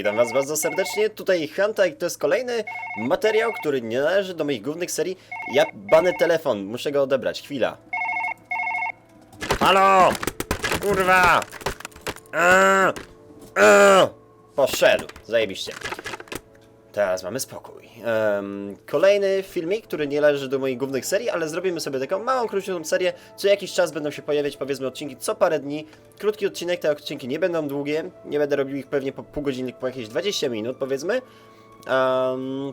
Witam was bardzo serdecznie, tutaj Hanta i to jest kolejny materiał, który nie należy do moich głównych serii. Ja bany telefon, muszę go odebrać, chwila. Halo! Kurwa! Eee, eee. Poszedł, zajebiście. Teraz mamy spokój. Em, kolejny filmik, który nie należy do moich głównych serii, ale zrobimy sobie taką małą, krótką serię. Co jakiś czas będą się pojawiać, powiedzmy, odcinki co parę dni. Krótki odcinek, te odcinki nie będą długie. Nie będę robił ich pewnie po pół godziny, po jakieś 20 minut, powiedzmy. Em,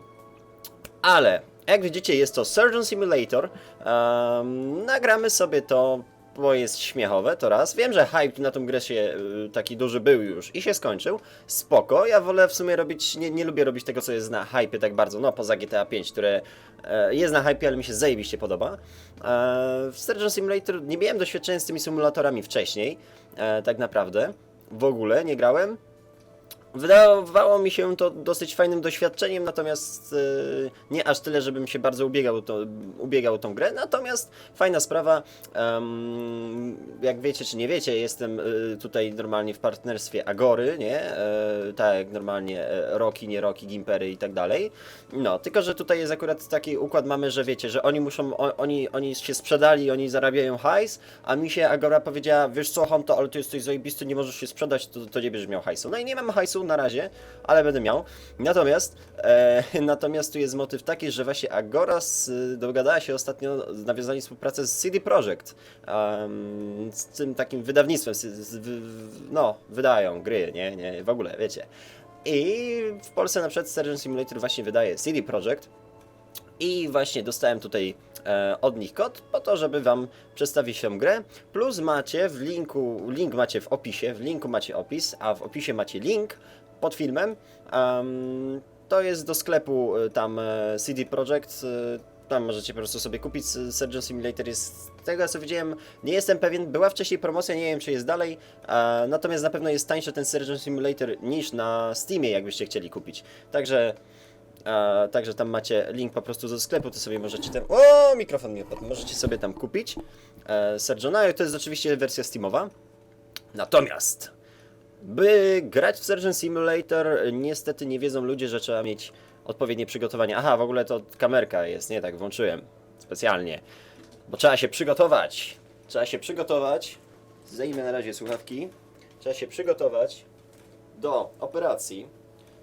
ale, jak widzicie, jest to Surgeon Simulator. Em, nagramy sobie to, bo jest śmiechowe, to raz. Wiem, że hype na tą grę się y, taki duży był już i się skończył. Spoko, ja wolę w sumie robić, nie, nie lubię robić tego, co jest na hype tak bardzo, no poza GTA 5, które e, jest na hype, ale mi się zajebiście podoba. E, w Surgeon Simulator nie miałem doświadczenia z tymi symulatorami wcześniej, e, tak naprawdę. W ogóle nie grałem. Wydawało mi się to dosyć fajnym doświadczeniem, natomiast yy, nie aż tyle, żebym się bardzo ubiegał, to, ubiegał tą grę. Natomiast fajna sprawa, em, jak wiecie czy nie wiecie, jestem y, tutaj normalnie w partnerstwie Agory, nie? E, tak normalnie e, Roki, nie Roki, Gimpery i tak dalej. No, tylko że tutaj jest akurat taki układ mamy, że wiecie, że oni muszą, o, oni, oni się sprzedali, oni zarabiają hajs, a mi się Agora powiedziała, wiesz co Honto, ale ty jesteś zajebisty, nie możesz się sprzedać, to, to nie będziesz miał hajsu. No i nie mam hajsu na razie, ale będę miał. Natomiast, e, natomiast tu jest motyw taki, że właśnie Agora z, dogadała się ostatnio, nawiązali współpracę z CD Projekt, em, z tym takim wydawnictwem, z, z, w- no, wydają gry, nie, nie, w ogóle, wiecie. I w Polsce na przykład Surgeon Simulator właśnie wydaje CD Projekt, i właśnie dostałem tutaj e, od nich kod po to, żeby wam przedstawić tę grę. Plus macie w linku, link macie w opisie, w linku macie opis, a w opisie macie link pod filmem. Em, to jest do sklepu e, tam e, CD Projekt. e, Tam możecie po prostu sobie kupić. S- Surgeon Simulator jest, z tego co widziałem, nie jestem pewien, była wcześniej promocja, nie wiem czy jest dalej, e, natomiast na pewno jest tańszy ten Surgeon Simulator niż na Steamie, jakbyście chcieli kupić. Także a, także tam macie link po prostu do sklepu, to sobie możecie tam. O, mikrofon mi opadł. Możecie sobie tam kupić. E, Surgeona, to jest oczywiście wersja Steamowa. Natomiast, by grać w Surgeon Simulator, niestety nie wiedzą ludzie, że trzeba mieć odpowiednie przygotowanie. Aha, w ogóle to kamerka jest, nie tak, włączyłem specjalnie. Bo trzeba się przygotować. Trzeba się przygotować. Zdejmę na razie słuchawki. Trzeba się przygotować do operacji.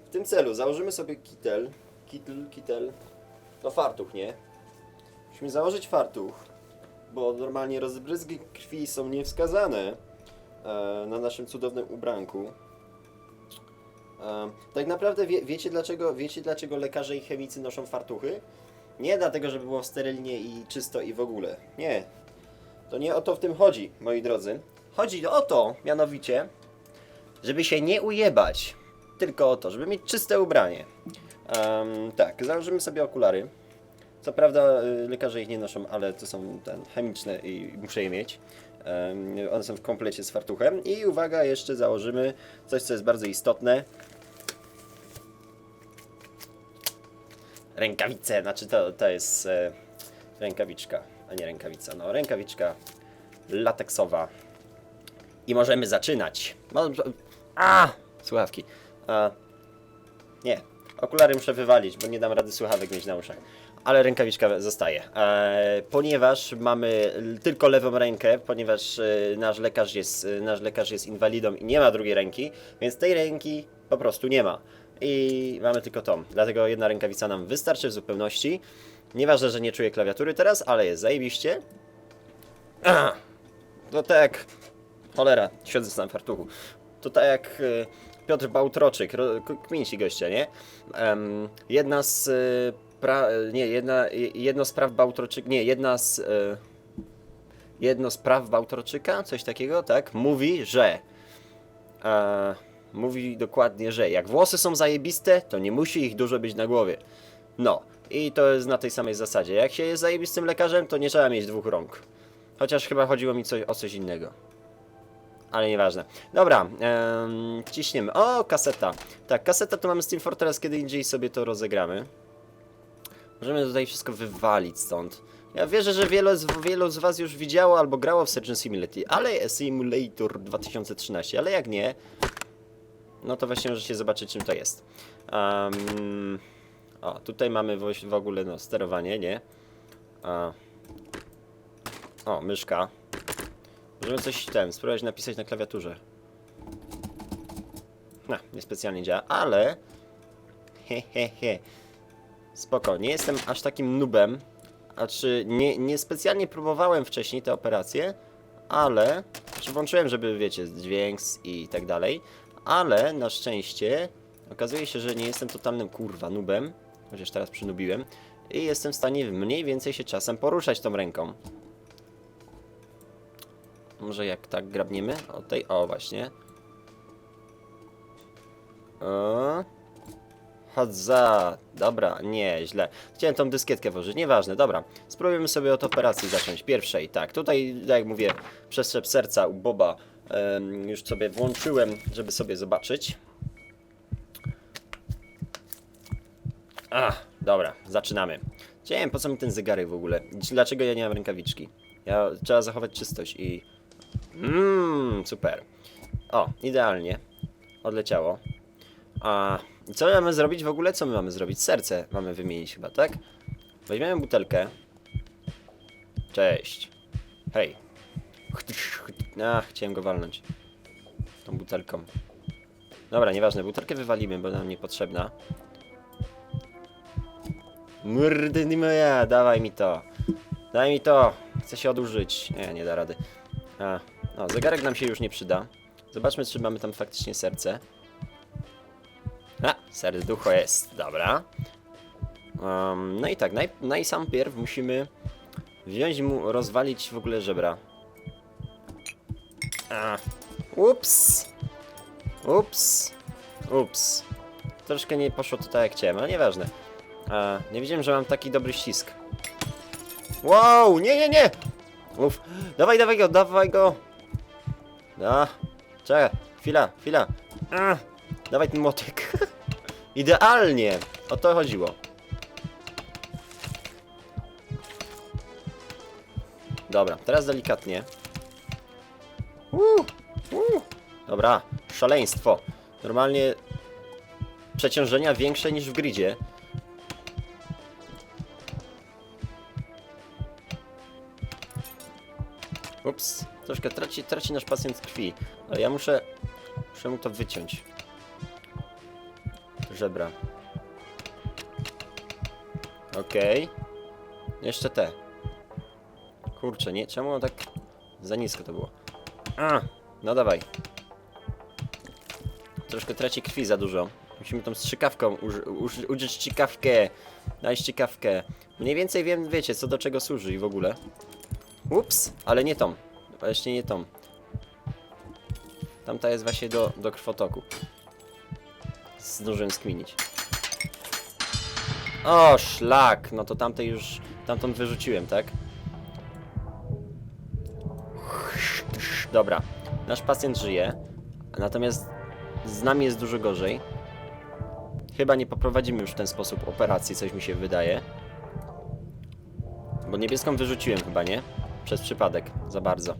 W tym celu założymy sobie kitel, kitl, kitel, no fartuch, nie? Musimy założyć fartuch, bo normalnie rozbryzgi krwi są niewskazane e, na naszym cudownym ubranku. E, tak naprawdę wie, wiecie, dlaczego, wiecie dlaczego lekarze i chemicy noszą fartuchy? Nie dlatego, żeby było sterylnie i czysto i w ogóle. Nie. To nie o to w tym chodzi, moi drodzy. Chodzi o to, mianowicie, żeby się nie ujebać. Tylko o to, żeby mieć czyste ubranie. Em, tak, założymy sobie okulary. Co prawda y, lekarze ich nie noszą, ale to są ten, chemiczne i muszę je mieć. Em, one są w komplecie z fartuchem. I uwaga, jeszcze założymy coś, co jest bardzo istotne. Rękawice, znaczy to, to jest e, rękawiczka, a nie rękawica. No, rękawiczka lateksowa. I możemy zaczynać. A! Słuchawki. A, nie, okulary muszę wywalić, bo nie dam rady słuchawek mieć na uszach. Ale rękawiczka zostaje. E, ponieważ mamy tylko lewą rękę, ponieważ e, nasz, lekarz jest, e, nasz lekarz jest inwalidą i nie ma drugiej ręki, więc tej ręki po prostu nie ma. I mamy tylko tą. Dlatego jedna rękawica nam wystarczy w zupełności. Nieważne, że nie czuję klawiatury teraz, ale jest zajebiście. To tak. Cholera, siedzę w fartuchu. To tak jak Piotr Bałtroczyk, kminci gościa, nie? Em, jedna z e, pra, nie, jedna, je- jedno z praw Bałtroczyka, nie, jedna z e, jedno z praw Bałtroczyka, coś takiego, tak? Mówi, że e, mówi dokładnie, że jak włosy są zajebiste, to nie musi ich dużo być na głowie. No, i to jest na tej samej zasadzie. Jak się jest zajebistym lekarzem, to nie trzeba mieć dwóch rąk. Chociaż chyba chodziło mi coś, o coś innego. Ale nieważne. Dobra, em, ciśniemy. O, kaseta. Tak, kaseta to mamy z Team Fortress, kiedy indziej sobie to rozegramy. Możemy tutaj wszystko wywalić stąd. Ja wierzę, że wielu z, wielu z Was już widziało albo grało w Surgeon Simulator, ale Simulator 2013, ale jak nie, no to właśnie możecie zobaczyć czym to jest. Um, o, tutaj mamy w, ogóle no, sterowanie, nie? O, myszka. Możemy coś ten, spróbować napisać na klawiaturze. No, niespecjalnie działa, ale... He, he, he. Spoko, nie jestem aż takim nubem. A czy nie, nie specjalnie próbowałem wcześniej te operacje, ale... Czy włączyłem, żeby, wiecie, dźwięk i tak dalej. Ale na szczęście okazuje się, że nie jestem totalnym kurwa nubem. Chociaż teraz przynubiłem. I jestem w stanie mniej więcej się czasem poruszać tą ręką. Może jak tak grabniemy? O tej, o właśnie. O. Chodza. Dobra, nie, źle. Chciałem tą dyskietkę włożyć, nieważne, dobra. Spróbujemy sobie od operacji zacząć, pierwszej, tak. Tutaj, tak jak mówię, przestrzep serca u Boba em, już sobie włączyłem, żeby sobie zobaczyć. A, dobra, zaczynamy. Wiem, po co mi ten zegarek w ogóle? Dlaczego ja nie mam rękawiczki? Ja, trzeba zachować czystość i... Mmm, super. O, idealnie. Odleciało. A co my mamy zrobić w ogóle? Co my mamy zrobić? Serce mamy wymienić chyba, tak? Weźmiemy butelkę. Cześć. Hej. A, chciałem go walnąć. Tą butelką. Dobra, nieważne, butelkę wywalimy, bo nam niepotrzebna. Murdy moja, dawaj mi to. Daj mi to. Chcę się odurzyć. Nie, nie da rady. A, zegarek nam się już nie przyda. Zobaczmy, czy mamy tam faktycznie serce. A, serducho jest, dobra. Um, no i tak, naj, najsampierw musimy wziąć mu, rozwalić w ogóle żebra. A, ups. Ups. Ups. Troszkę nie poszło to tak jak chciałem, ale nieważne. A, nie wiedziałem, że mam taki dobry ścisk. Wow, nie, nie, nie! Uf, dawaj, dawaj go, dawaj go! Da, czekaj, chwila, chwila. A, dawaj ten motyk. Idealnie! O to chodziło. Dobra, teraz delikatnie. Uuu, uuu. Dobra, szaleństwo. Normalnie przeciążenia większe niż w gridzie. Ups, troszkę traci, traci nasz pacjent krwi. Ale ja muszę, muszę mu to wyciąć. Żebra. Okej. Jeszcze te. Kurczę, nie, czemu on tak za nisko to było? A, no dawaj. Troszkę traci krwi za dużo. Musimy tą strzykawką uży, uży, użyć strzykawkę. Daj strzykawkę. Mniej więcej wiem, wiecie, co do czego służy i w ogóle. Ups, ale nie tą. Właśnie nie tą. Tamta jest właśnie do, do krwotoku. Zdążyłem skminić. O, szlak! No to tamtej już... Tamtą wyrzuciłem, tak? Dobra. Nasz pacjent żyje. Natomiast z nami jest dużo gorzej. Chyba nie poprowadzimy już w ten sposób operacji, coś mi się wydaje. Bo niebieską wyrzuciłem chyba, nie? Przez przypadek, za bardzo.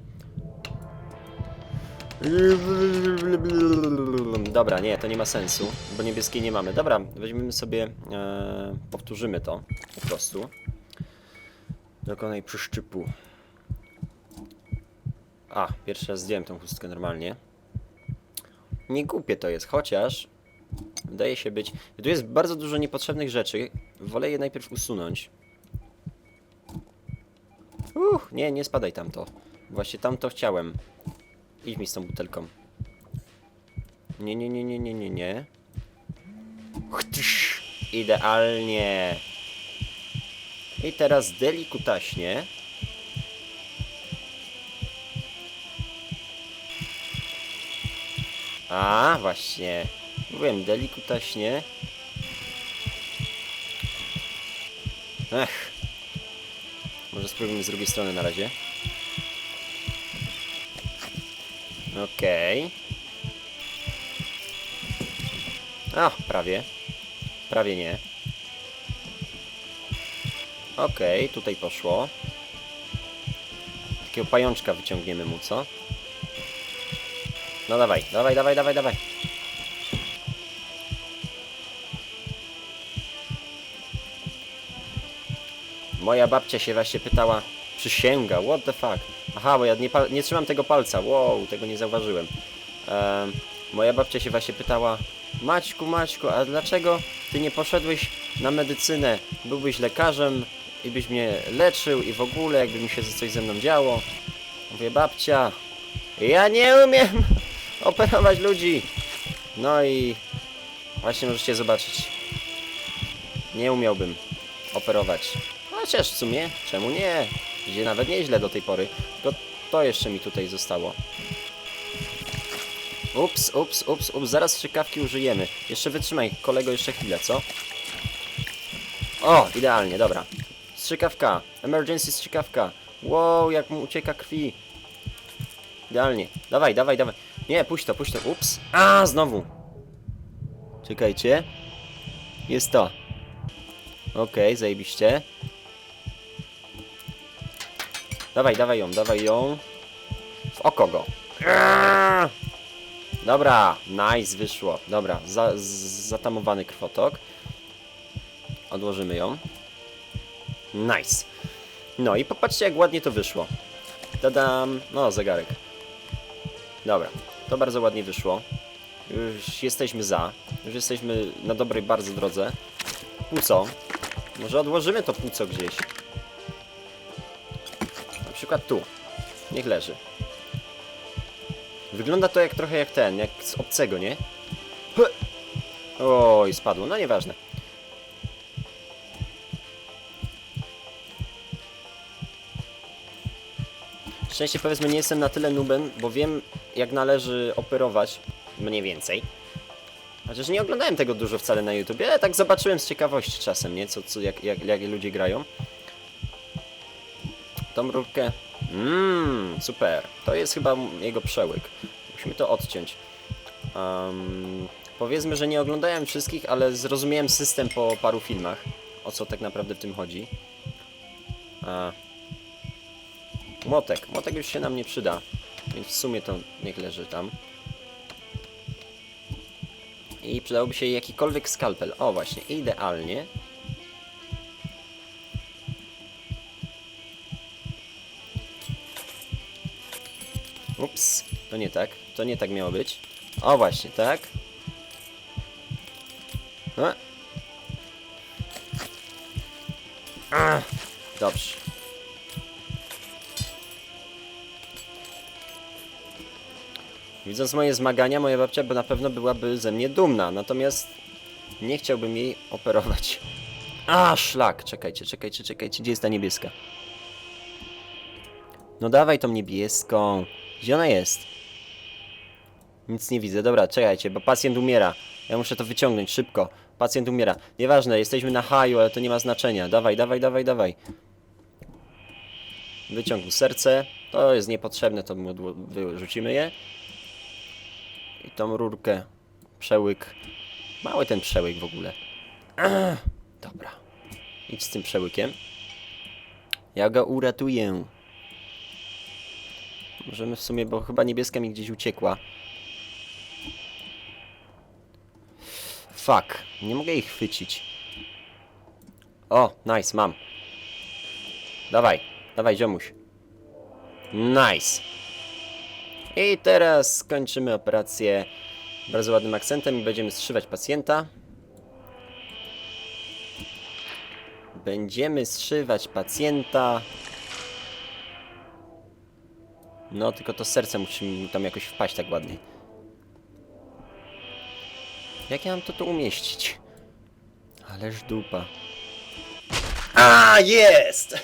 Dobra, nie, to nie ma sensu, bo niebieskiej nie mamy. Dobra, weźmiemy sobie, e, powtórzymy to po prostu. Dokonaj przyszczypu. A, pierwszy raz zdjąłem tą chustkę normalnie. Nie głupie to jest, chociaż wydaje się być... Tu jest bardzo dużo niepotrzebnych rzeczy. Wolę je najpierw usunąć. Uch, nie, nie spadaj tamto. Właśnie tamto chciałem. Idź mi z tą butelką. Nie, nie, nie, nie, nie, nie, nie. Chtysz. Idealnie. I teraz delikutaśnie. A, właśnie. Mówiłem, delikutaśnie. Ech. Może spróbujmy z drugiej strony na razie. Okej. A, prawie. Prawie nie. Okej, tutaj poszło. Takiego pajączka wyciągniemy mu, co? No dawaj, dawaj, dawaj, dawaj, dawaj. Moja babcia się właśnie pytała, przysięga, what the fuck. Aha, bo ja nie, nie trzymam tego palca, wow, tego nie zauważyłem. Em, moja babcia się właśnie pytała, Maćku, Maćku, a dlaczego ty nie poszedłeś na medycynę? Byłbyś lekarzem i byś mnie leczył i w ogóle jakby mi się coś ze mną działo. Mówię, babcia, ja nie umiem operować ludzi. No i właśnie możecie zobaczyć. Nie umiałbym operować. Chociaż w sumie, czemu nie? Idzie nawet nieźle do tej pory. Tylko to jeszcze mi tutaj zostało. Ups, ups, ups, ups, zaraz strzykawki użyjemy. Jeszcze wytrzymaj, kolego, jeszcze chwilę, co? O, idealnie, dobra. Strzykawka, emergency strzykawka. Wow, jak mu ucieka krwi. Idealnie. Dawaj, dawaj, dawaj. Nie, puść to, puść to. Ups. A, znowu. Czekajcie. Jest to. Okej, zajebiście. Dawaj, dawaj ją, dawaj ją. W oko go. Dobra, nice, wyszło. Dobra, za, zatamowany krwotok. Odłożymy ją. Nice. No i popatrzcie, jak ładnie to wyszło. Tadam. No, zegarek. Dobra, to bardzo ładnie wyszło. Już jesteśmy za. Już jesteśmy na dobrej bardzo drodze. Płuco. Może odłożymy to płuco gdzieś. Przykład tu. Niech leży. Wygląda to jak trochę jak ten, jak z obcego, nie? Oj, spadło. No nieważne. Szczęście powiedzmy nie jestem na tyle nubem, bo wiem jak należy operować mniej więcej. Chociaż nie oglądałem tego dużo wcale na YouTube, ale tak zobaczyłem z ciekawości czasem, nie? Co, co, jak, jak, jak ludzie grają. Tą rurkę. Mmm, super. To jest chyba jego przełyk. Musimy to odciąć. Um, powiedzmy, że nie oglądałem wszystkich, ale zrozumiałem system po paru filmach. O co tak naprawdę w tym chodzi. A. Młotek. Młotek już się nam nie przyda. Więc w sumie to niech leży tam. I przydałoby się jakikolwiek skalpel. O właśnie, idealnie. To nie tak. To nie tak miało być. O właśnie, tak. A, Dobrze. Widząc moje zmagania, moja babcia na pewno byłaby ze mnie dumna, natomiast nie chciałbym jej operować. A, szlak! Czekajcie, czekajcie, czekajcie, gdzie jest ta niebieska? No dawaj tą niebieską. Gdzie ona jest? Nic nie widzę. Dobra, czekajcie, bo pacjent umiera. Ja muszę to wyciągnąć szybko. Pacjent umiera. Nieważne, jesteśmy na haju, ale to nie ma znaczenia. Dawaj, dawaj, dawaj, dawaj. Wyciągnij serce. To jest niepotrzebne, to wyrzucimy je. I tą rurkę. Przełyk. Mały ten przełyk w ogóle. Ach, dobra. Idź z tym przełykiem. Ja go uratuję. Możemy w sumie, bo chyba niebieska mi gdzieś uciekła. Fuck. Nie mogę ich chwycić. O, nice, mam. Dawaj, dawaj, ziomuś. Nice. I teraz skończymy operację bardzo ładnym akcentem i będziemy zszywać pacjenta. Będziemy zszywać pacjenta. No, tylko to serce musi tam jakoś wpaść tak ładnie. Jak ja mam to tu umieścić? Ależ dupa. A, jest!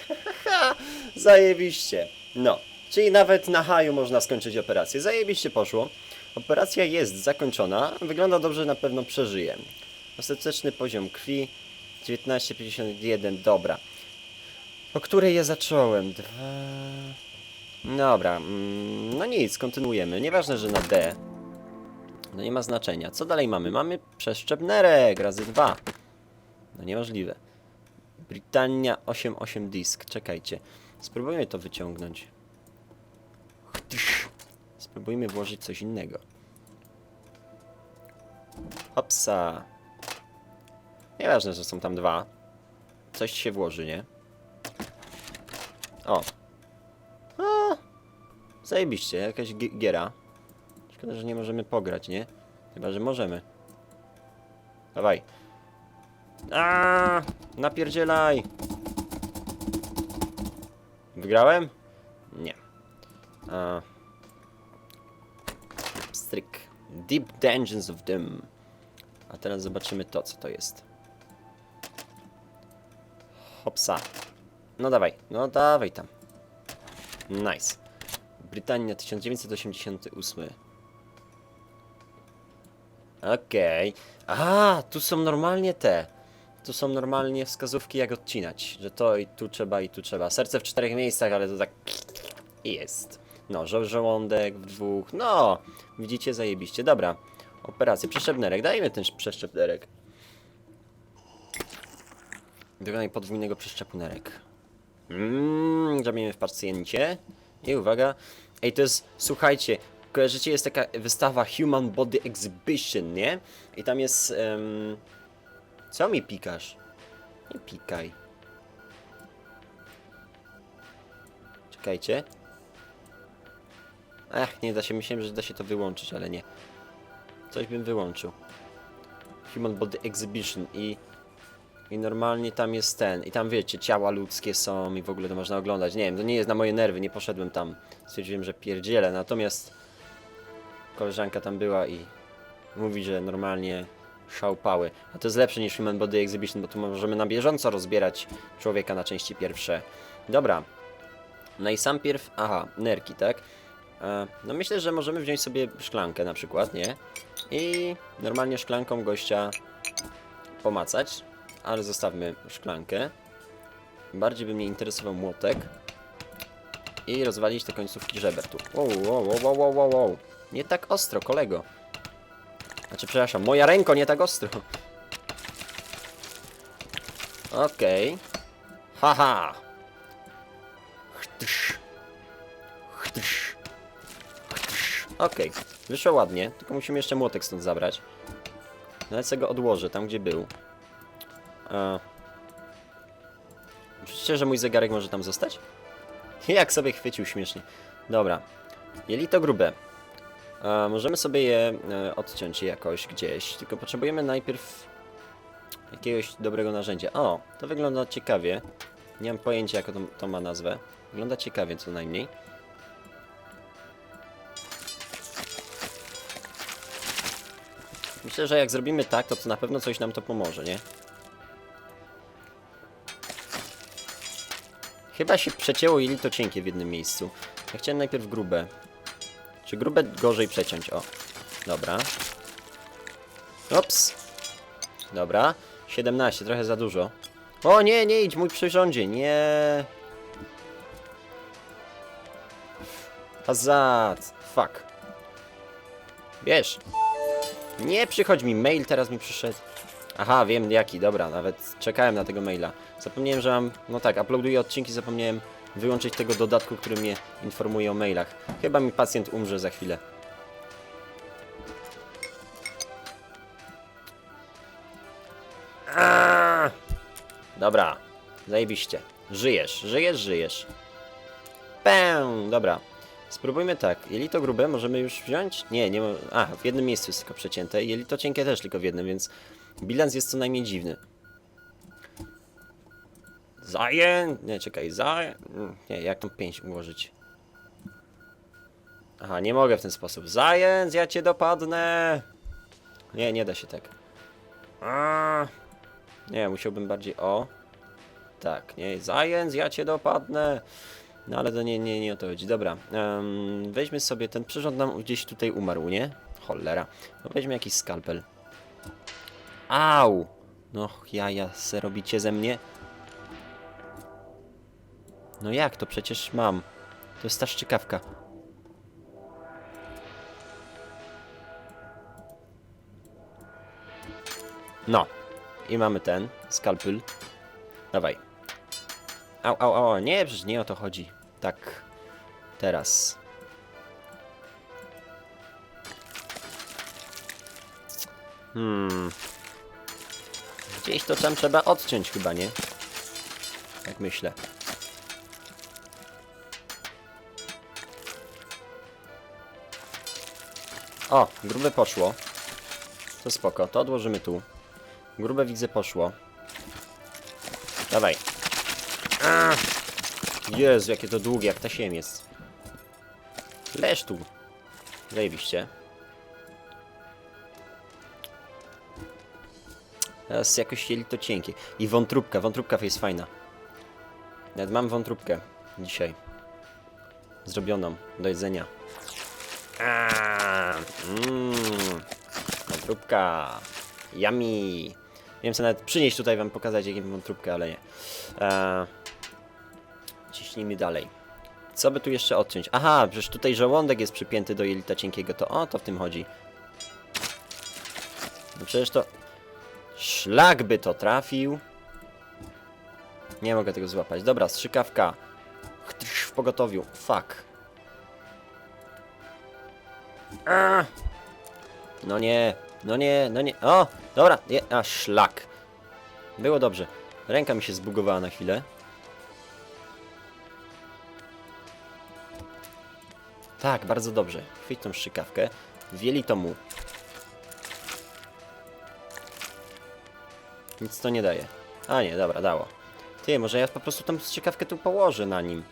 Zajebiście. No, czyli nawet na haju można skończyć operację. Zajebiście poszło. Operacja jest zakończona. Wygląda dobrze, na pewno przeżyję. Ostateczny poziom krwi 19,51. Dobra. O której ja zacząłem? Dwa... Dobra, mm, no nic, kontynuujemy. Nieważne, że na D. No nie ma znaczenia. Co dalej mamy? Mamy przeszczep nerek razy dwa. No niemożliwe. Britannia 88 disk. Czekajcie. Spróbujmy to wyciągnąć. Spróbujmy włożyć coś innego. Hopsa. Nieważne, że są tam dwa. Coś się włoży, nie? O. O. Zajebiście, jakaś gi- giera. Szkoda, że nie możemy pograć, nie? Chyba, że możemy. Dawaj. A, napierdzielaj. Wygrałem? Nie. A. Stryk. Deep Dungeons of Doom. A teraz zobaczymy to, co to jest. Hopsa. No dawaj, no dawaj tam. Nice. Brytania 1988. Okej. A, tu są normalnie te. Tu są normalnie wskazówki jak odcinać. Że to i tu trzeba i tu trzeba. Serce w czterech miejscach, ale to tak jest. No, żo żołądek w dwóch. No, widzicie, zajebiście. Dobra. Operacja. Przeszczepnerek. Dajmy ten przeszczepnerek. Wykonaj podwójnego przeszczepunerek. Mmm, zrobimy w pacjencie. I uwaga. Ej, to jest, słuchajcie, kojarzycie, jest taka wystawa Human Body Exhibition, nie? I tam jest, em, co mi pikasz? Nie pikaj. Czekajcie. Ach, nie da się, myślałem, że da się to wyłączyć, ale nie. Coś bym wyłączył. Human Body Exhibition i i normalnie tam jest ten, i tam wiecie, ciała ludzkie są i w ogóle to można oglądać. Nie wiem, to nie jest na moje nerwy, nie poszedłem tam. Stwierdziłem, że pierdzielę, natomiast koleżanka tam była i mówi, że normalnie szałpały. A to jest lepsze niż Human Body Exhibition, bo tu możemy na bieżąco rozbierać człowieka na części pierwsze. Dobra. No i sam pierw, aha, nerki, tak? E, No myślę, że możemy wziąć sobie szklankę na przykład, nie? I normalnie szklanką gościa pomacać, ale zostawmy szklankę. Bardziej by mnie interesował młotek. I rozwalić te końcówki żeber tu. Wow, wow, wow, wow, wow, wow. Nie tak ostro, kolego. Znaczy, przepraszam, moja ręko nie tak ostro. Okej. Haha. Chtysz. Chtysz. Okej, wyszło ładnie, tylko musimy jeszcze młotek stąd zabrać. Nawet sobie go odłożę tam, gdzie był. E... Myślicie, że mój zegarek może tam zostać? Jak sobie chwycił śmiesznie. Dobra. Jelito grube. Możemy sobie je e, odciąć jakoś gdzieś, tylko potrzebujemy najpierw jakiegoś dobrego narzędzia. O, to wygląda ciekawie. Nie mam pojęcia, jak to, to ma nazwę. Wygląda ciekawie co najmniej. Myślę, że jak zrobimy tak, to, to na pewno coś nam to pomoże, nie? Chyba się przecięło i to cienkie w jednym miejscu. Ja chciałem najpierw grube. Czy grube gorzej przeciąć? O, dobra. Ops. Dobra. 17, trochę za dużo. O nie, nie idź, mój przyrządzie, nie. Azat. Fuck. Wiesz. Nie przychodź mi mail, teraz mi przyszedł. Aha, wiem jaki, dobra, nawet czekałem na tego maila. Zapomniałem, że mam, no tak, uploaduję odcinki, zapomniałem wyłączyć tego dodatku, który mnie informuje o mailach. Chyba mi pacjent umrze za chwilę. Aaaa! Dobra, zajebiście. Żyjesz, żyjesz, żyjesz. Pę, dobra. Spróbujmy tak. Jelito grube możemy już wziąć? Nie, nie. A, w jednym miejscu jest tylko przecięte. Jelito cienkie też tylko w jednym, więc bilans jest co najmniej dziwny. Zaję... Nie, czekaj, zaję... Nie, jak tą pięć ułożyć? Aha, nie mogę w ten sposób. Zając, ja cię dopadnę! Nie, nie da się tak. A, nie, musiałbym bardziej o. Tak, nie, zając, ja cię dopadnę. No ale to nie, nie, nie o to chodzi. Dobra, em, weźmy sobie, ten przyrząd nam gdzieś tutaj umarł, nie? Cholera. No weźmy jakiś skalpel. Au! No jaja se robicie ze mnie. No jak to? Przecież mam. To jest ta szczykawka. No. I mamy ten, skalpel. Dawaj. Au, au, au, nie, przecież nie o to chodzi. Tak. Teraz. Hmm. Gdzieś to tam trzeba odciąć chyba, nie? Jak myślę. O, grube poszło. To spoko, to odłożymy tu. Grube widzę poszło. Dawaj. Jezu, jakie to długie, jak ta siem jest. Leż tu. Zajebiście. Teraz jakoś chcieli to cienkie. I wątróbka, wątróbka jest fajna. Nawet mam wątróbkę dzisiaj. Zrobioną do jedzenia. Mmm. Wątróbka. Yummy. Wiem co nawet przynieść tutaj wam pokazać jakie mam wątróbkę, ale nie. Eee, ciśnijmy dalej. Co by tu jeszcze odciąć? Aha, przecież tutaj żołądek jest przypięty do jelita cienkiego, to o to w tym chodzi. No przecież to... Szlak by to trafił. Nie mogę tego złapać. Dobra, strzykawka. W pogotowiu. Fuck. A! No nie, no nie, no nie. O, dobra, je, a szlak. Było dobrze. Ręka mi się zbugowała na chwilę. Tak, bardzo dobrze. Chwyć tą strzykawkę. Wieli to mu. Nic to nie daje. A nie, dobra, dało. Ty, może ja po prostu tą strzykawkę tu położę na nim.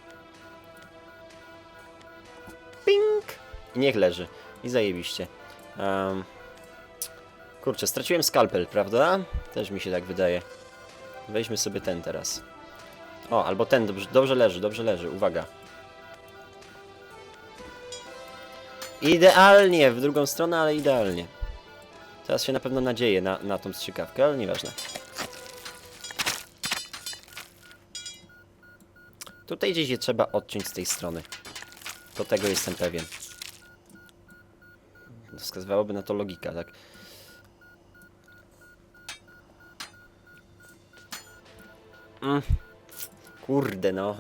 Ping! I niech leży. I zajebiście. Um, kurczę, straciłem skalpel, prawda? Też mi się tak wydaje. Weźmy sobie ten teraz. O, albo ten, dobrze, dobrze leży, dobrze leży, uwaga. Idealnie, w drugą stronę, ale idealnie. Teraz się na pewno nadzieję na, na tą strzykawkę, ale nieważne. Tutaj gdzieś je trzeba odciąć z tej strony. Do tego jestem pewien. Wskazywałoby na to logika, tak? Mm. Kurde, no.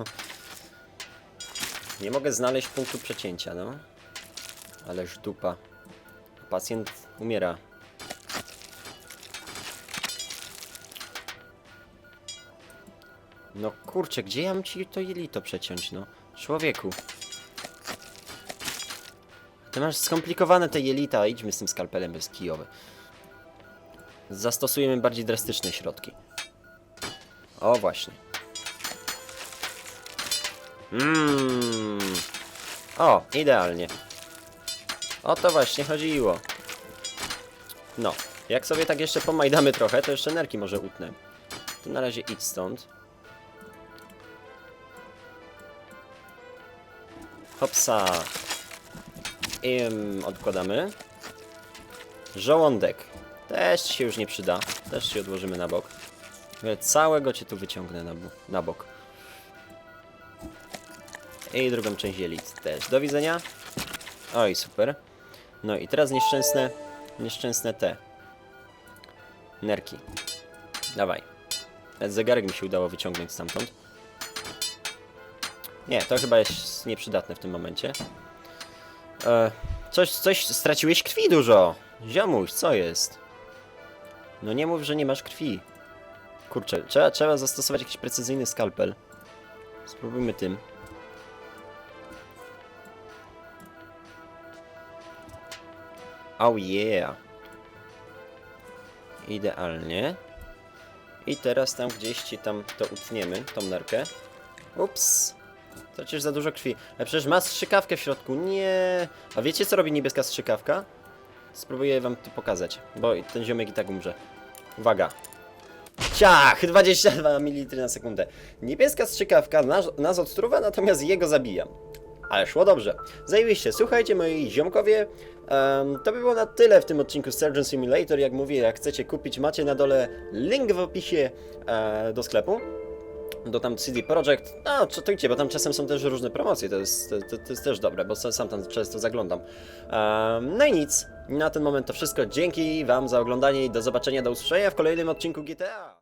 Nie mogę znaleźć punktu przecięcia, no. Ależ dupa. Pacjent umiera. No kurczę, gdzie ja mam ci to jelito przeciąć, no? Człowieku. Ty masz skomplikowane te jelita, idźmy z tym skalpelem bez kijowy. Zastosujemy bardziej drastyczne środki. O, właśnie. Mmm. O, idealnie. O to właśnie chodziło. No, jak sobie tak jeszcze pomajdamy trochę, to jeszcze nerki może utnę. To na razie idź stąd. Hopsa. I odkładamy. Żołądek. Też się już nie przyda. Też się odłożymy na bok. Całego cię tu wyciągnę na, na bok. I drugą część jelit też. Do widzenia. Oj, super. No i teraz nieszczęsne, nieszczęsne te. Nerki. Dawaj. Nawet zegarek mi się udało wyciągnąć stamtąd. Nie, to chyba jest nieprzydatne w tym momencie. E, coś, coś, straciłeś krwi dużo. Ziomuś, co jest? No nie mów, że nie masz krwi. Kurczę, trzeba, trzeba zastosować jakiś precyzyjny skalpel. Spróbujmy tym. Oh yeah. Idealnie. I teraz tam gdzieś ci tam to utniemy, tą nerkę. Ups. Tracisz za dużo krwi. Ale przecież ma strzykawkę w środku. Nie. A wiecie co robi niebieska strzykawka? Spróbuję wam to pokazać, bo ten ziomek i tak umrze. Uwaga. Ciach! 22 ml na sekundę. Niebieska strzykawka nas, nas odtruwa, natomiast jego zabija. Ale szło dobrze. Zajebiście. Słuchajcie, moi ziomkowie, em, to by było na tyle w tym odcinku Surgeon Simulator. Jak mówię, jak chcecie kupić, macie na dole link w opisie e, do sklepu. Do tam CD Projekt. No, czytajcie, bo tam czasem są też różne promocje. To jest, to, to, jest też dobre, bo sam tam często zaglądam. Em, no i nic. Na ten moment to wszystko. Dzięki Wam za oglądanie i do zobaczenia, do usłyszenia w kolejnym odcinku GTA.